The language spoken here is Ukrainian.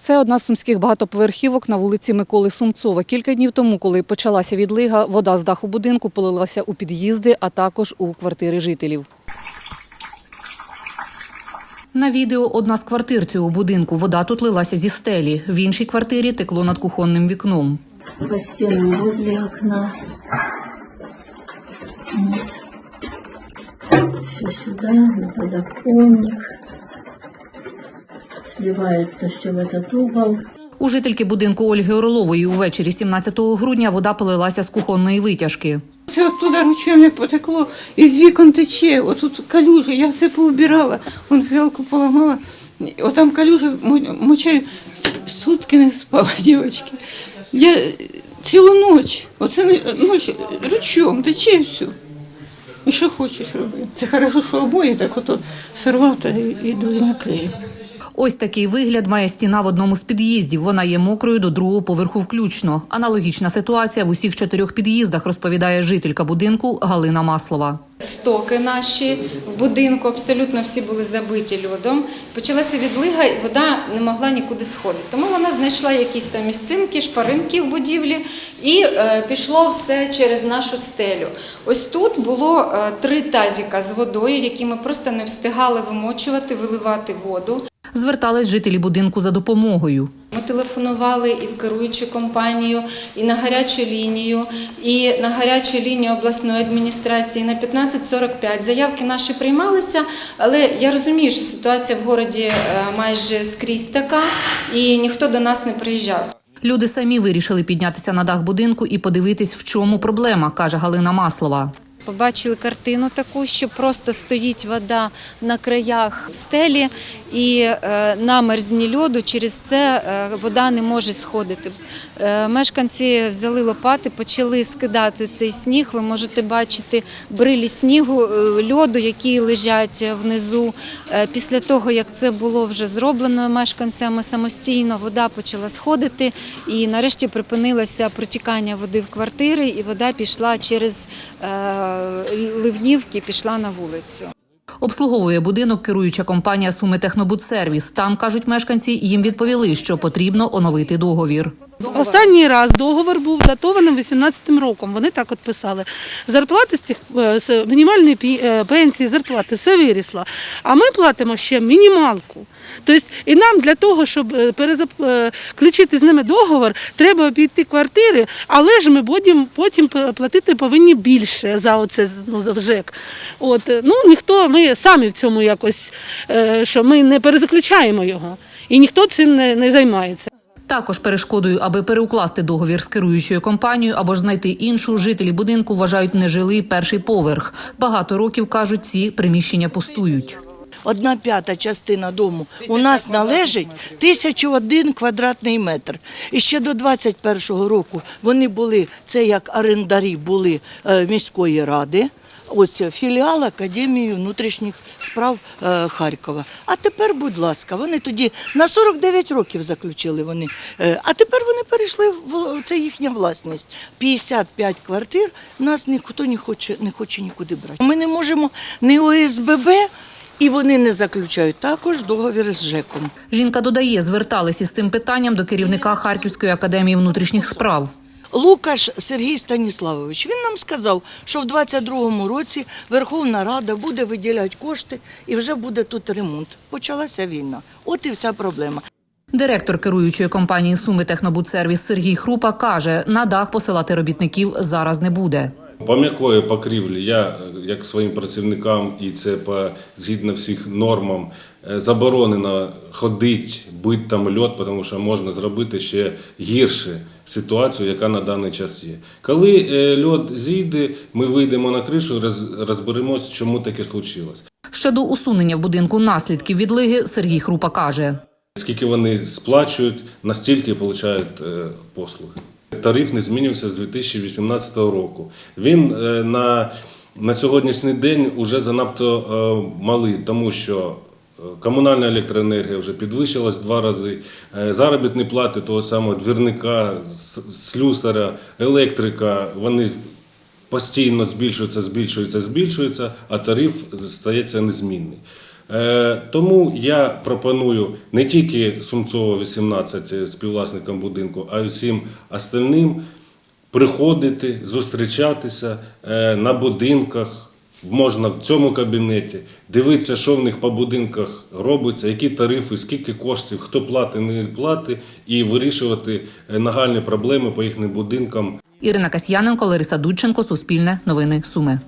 Це одна з сумських багатоповерхівок на вулиці Миколи Сумцова. Кілька днів тому, коли почалася відлига, вода з даху будинку полилася у під'їзди, а також у квартири жителів. На відео одна з квартир цього будинку. Вода тут лилася зі стелі. В іншій квартирі текло над кухонним вікном. по стенам возле окна. Все сюда, на подоконник. Сливается все в этот угол. У жительки будинку Ольги Орлової увечері 17 грудня вода полилася з кухонної витяжки. Це оттуда ручьом потекло, із вікон тече, отут калюжі, я все поубирала, вон фіалку поламала, отам калюжі мо- мочаю, сутки не спала, дівчатки. Я цілу ніч, оце ніч ручьом тече і все. І що хочеш роби. Це хорошо, що обоє так ото сорвав та і- іду і наклеїв. Ось такий вигляд має стіна в одному з під'їздів. Вона є мокрою до другого поверху включно. Аналогічна ситуація в усіх чотирьох під'їздах, розповідає жителька будинку Галина Маслова. Стоки наші в будинку абсолютно всі були забиті льодом. Почалася відлига, і вода не могла нікуди сходити. Тому вона знайшла якісь там місцинки, шпаринки в будівлі, і е, пішло все через нашу стелю. Ось тут було е, три тазіка з водою, які ми просто не встигали вимочувати, виливати воду. Звертались жителі будинку за допомогою. Ми телефонували і в керуючу компанію, і на гарячу лінію, і на гарячу лінію обласної адміністрації на 1545. Заявки наші приймалися, але я розумію, що ситуація в городі е, майже скрізь така, і ніхто до нас не приїжджав. Люди самі вирішили піднятися на дах будинку і подивитись, в чому проблема, каже Галина Маслова. Побачили картину таку, що просто стоїть вода на краях стелі, і е, на мерзні льоду через це е, вода не може сходити. Е, мешканці взяли лопати, почали скидати цей сніг. Ви можете бачити брилі снігу, льоду, які лежать внизу. Після того, як це було вже зроблено мешканцями самостійно, вода почала сходити, і нарешті припинилося протікання води в квартири, і вода пішла через ливнівки, пішла на вулицю. Обслуговує будинок керуюча компанія Суми Технобудсервіс. Там кажуть мешканці, їм відповіли, що потрібно оновити договір. Останній раз договор був датований 18-м роком. Вони так от писали. Зарплати з цих е, з мінімальної е, пенсії, зарплати все вирісло. А ми платимо ще мінімалку. Тобто, і нам для того, щоб е, перезап- е, з ними договор, треба обійти квартири, але ж ми потім, потім платити повинні більше за оце ну, за ЖЕК. От, е, ну, ніхто, ми самі в цьому якось, що ми не перезаключаємо його. І ніхто цим не, не займається. Також перешкодою, аби переукласти договір з керуючою компанією або ж знайти іншу, жителі будинку вважають нежилий перший поверх. Багато років кажуть, ці приміщення пустують. Одна п'ята частина дому у нас належить 1001 квадратний метр. І ще до 21-го року вони були, це як орендарі були е, міської ради. Ось філіал Академії внутрішніх справ е, Харкова. А тепер, будь ласка, вони тоді на 49 років заключили вони. Е, а тепер вони перейшли в це їхня власність. 55 квартир нас ніхто не хоче, не хоче нікуди брати. Ми не можемо ні ОСББ, і вони не заключають також договір з ЖЕКом. Жінка додає, звертались із цим питанням до керівника Харківської академії внутрішніх справ. Лукаш Сергій Станіславович він нам сказав, що в 22-му році Верховна Рада буде виділяти кошти і вже буде тут ремонт. Почалася війна. От і вся проблема. Директор керуючої компанії Суми Технобудсервіс Сергій Хрупа каже, на дах посилати робітників зараз не буде. По м'якої покрівлі я, е, як своїм працівникам, і це по згідно всіх нормам, е, заборонено ходити, бити там льот, тому що можна зробити ще гірше ситуацію, яка на даний час є. Коли е, льот зійде, ми вийдемо на кришу, і роз- розберемось, чому таке случилось. Щодо усунення в будинку наслідків відлиги, Сергій Хрупа каже. Скільки вони сплачують, настільки отримують е, послуги. Тариф не змінився з 2018 року. Він е, на, на сьогоднішній день вже занадто е, малий, тому що е, комунальна електроенергія вже підвищилась два рази. Заробітні плати того самого двірника, слюсаря, електрика, вони постійно збільшуються, збільшуються, збільшуються, а тариф стається незмінний. Е, Тому я пропоную не тільки Сумцова 18 е, співвласникам будинку, а й всім остальним приходити, зустрічатися е, на будинках. Можна в цьому кабінеті дивитися, що в них по будинках робиться, які тарифи, скільки коштів, хто платить, не платить, і вирішувати нагальні проблеми по їхнім будинкам. Ірина Касьяненко, Лариса Дудченко, Суспільне, Новини Суми.